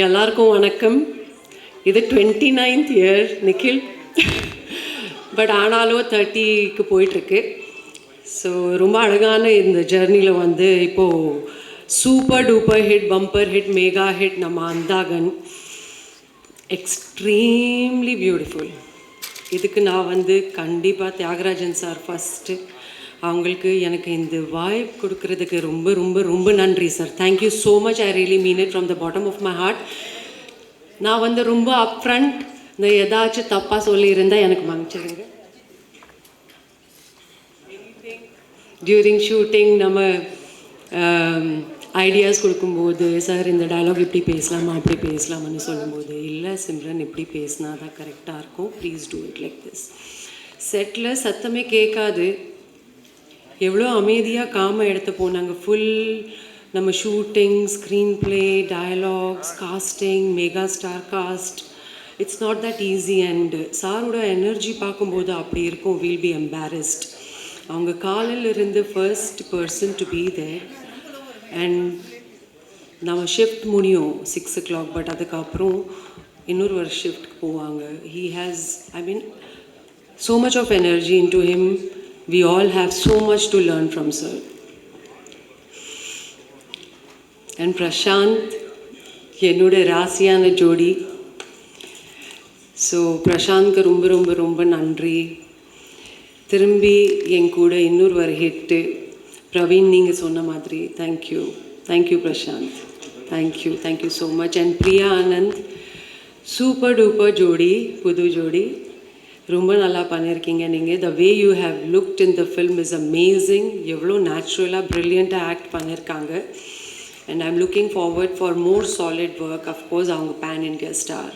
எல்லாருக்கும் வணக்கம். இது twenty ninth year Nikhil. But ஆனாலும் தேர்ட்டிக்கு போயிட்டுருக்கு. ஸோ ரொம்ப அழகான இந்த ஜேர்னியில் வந்து இப்போது super duper hit bumper hit mega hit நம்ம அந்தாகன். எக்ஸ்ட்ரீம்லி பியூட்டிஃபுல் இதுக்கு நான் வந்து கண்டிப்பாக தியாகராஜன் சார் ஃபஸ்ட்டு அவங்களுக்கு எனக்கு இந்த வாய்ப்பு கொடுக்கறதுக்கு ரொம்ப ரொம்ப ரொம்ப நன்றி sir thank you so much I really mean it from the bottom of my heart நான் வந்து ரொம்ப அப்ரண்ட் இந்த ஏதாச்சும் தப்பாக சொல்லியிருந்தால் எனக்கு மன்னிச்சிடுங்க. டியூரிங் ஷூட்டிங் நம்ம um, ஐடியாஸ் கொடுக்கும்போது சார் இந்த டைலாக் இப்படி பேசலாமா அப்படி பேசலாமான்னு சொல்லும்போது இல்லை சிம்ரன் இப்படி பேசினா தான் கரெக்டாக இருக்கும். Please do it like this settle சத்தமே கேட்காது. எவ்வளோ அமைதியாக காம எடுத்து போனாங்க. ஃபுல் நம்ம shooting screenplay dialogues casting mega star cast it's not that easy and சாரோட எனர்ஜி பார்க்கும்போது அப்படி இருக்கும். வில் பி எம்பாரஸ்ட் அவங்க காலையில் இருந்து first person to be there and நம்ம ஷிஃப்ட் முடியும் சிக்ஸ் ஓ கிளாக் பட் அதுக்கப்புறம் இன்னொரு ஒரு ஷிஃப்ட்க்கு போவாங்க. He has I mean so much of energy in to him We all have so much to learn from sir. And Prashant, என்னோட ராசியான ஜோடி. ஸோ பிரசாந்த்க்கு ரொம்ப ரொம்ப ரொம்ப நன்றி. திரும்பி என் கூட இன்னொரு வருகிட்டு ஹிட்டு பிரவீன் நீங்கள் சொன்ன மாதிரி thank you thank you Prashanth thank you thank you so much and Priya Anand super duper ஜோடி புது ஜோடி. ரொம்ப நல்லா பண்ணியிருக்கீங்க. நீங்கள் the way you have looked in the film is amazing எவ்வளோ நேச்சுரலாக ப்ரில்லியண்ட்டாக ஆக்ட் பண்ணியிருக்காங்க. And I'm looking forward for more solid work of course அவங்க pan India star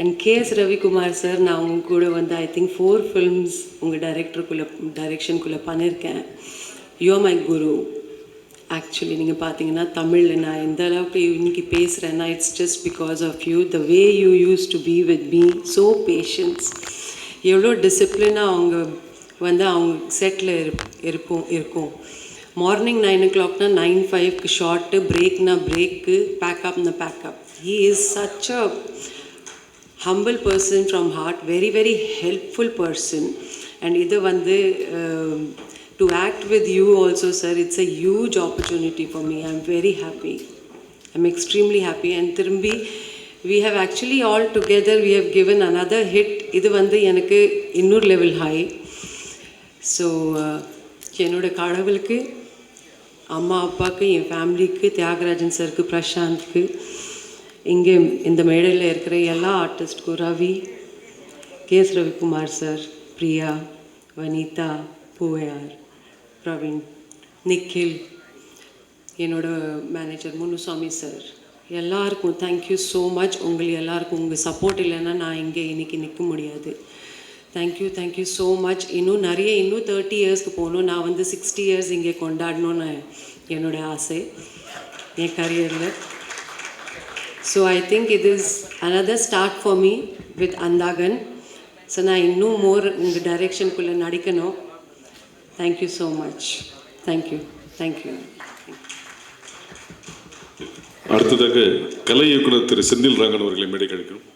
and K S Ravikumar sir நான் உங்க கூட வந்து ஐ திங்க் ஃபோர் ஃபில்ம்ஸ் உங்கள் டைரக்டருக்குள்ளே டைரெக்ஷனுக்குள்ளே பண்ணியிருக்கேன். யூ மை குரு ஆக்சுவலி நீங்கள் பார்த்தீங்கன்னா தமிழில் நான் எந்த அளவுக்கு இன்னைக்கு பேசுகிறேன்னா it's just because of you the way you use to be with me so patience எவ்வளோ டிசிப்ளினாக அவங்க வந்து அவங்க செட்டில் இருப் இருப்போம் இருக்கும். மார்னிங் நைன் ஓ கிளாக்னா நைன் ஃபைவ்க்கு ஷார்ட்டு பிரேக்னா break பேக்கப்னா packup he is such a humble person from heart very very helpful person and இது வந்து um, to act with you also sir it's a huge opportunity for me I am very happy I am extremely happy and திரும்பி we have actually all together we have given another hit இது வந்து எனக்கு இன்னொரு level high so என்னோட கடவுளுக்கு அம்மா அப்பாவுக்கு என் ஃபேமிலிக்கு தியாகராஜன் சருக்கு பிரசாந்த்க்கு இங்கே இந்த மேடையில் இருக்கிற எல்லா ஆர்டிஸ்ட்க்கும் Ravi K S Ravikumar sir Priya Vanitha Poovaiyar. Praveen Nikhil என்னோட மேனேஜர் முனுசாமி சார் எல்லாருக்கும் தேங்க்யூ ஸோ மச் உங்களுக்கு எல்லாருக்கும் உங்கள் சப்போர்ட் இல்லைன்னா நான் இங்கே இன்றைக்கி நிற்க முடியாது. தேங்க்யூ தேங்க்யூ ஸோ மச் இன்னும் நிறைய இன்னும் தேர்ட்டி இயர்ஸ்க்கு போகணும். நான் வந்து சிக்ஸ்டி இயர்ஸ் இங்கே கொண்டாடணும்னு என்னோட ஆசை என் கரியரில் ஸோ ஐ திங்க் இது is another start for me with Andhagan so நான் இன்னும் மோர் உங்கள் டைரெக்ஷனுக்குள்ளே நடிக்கணும். Thank you so much thank you thank you அடுத்ததாக கலை இயக்குனர் திரு செந்தில் ரங்கன் அவர்களை மேடை கழிக்கிறோம்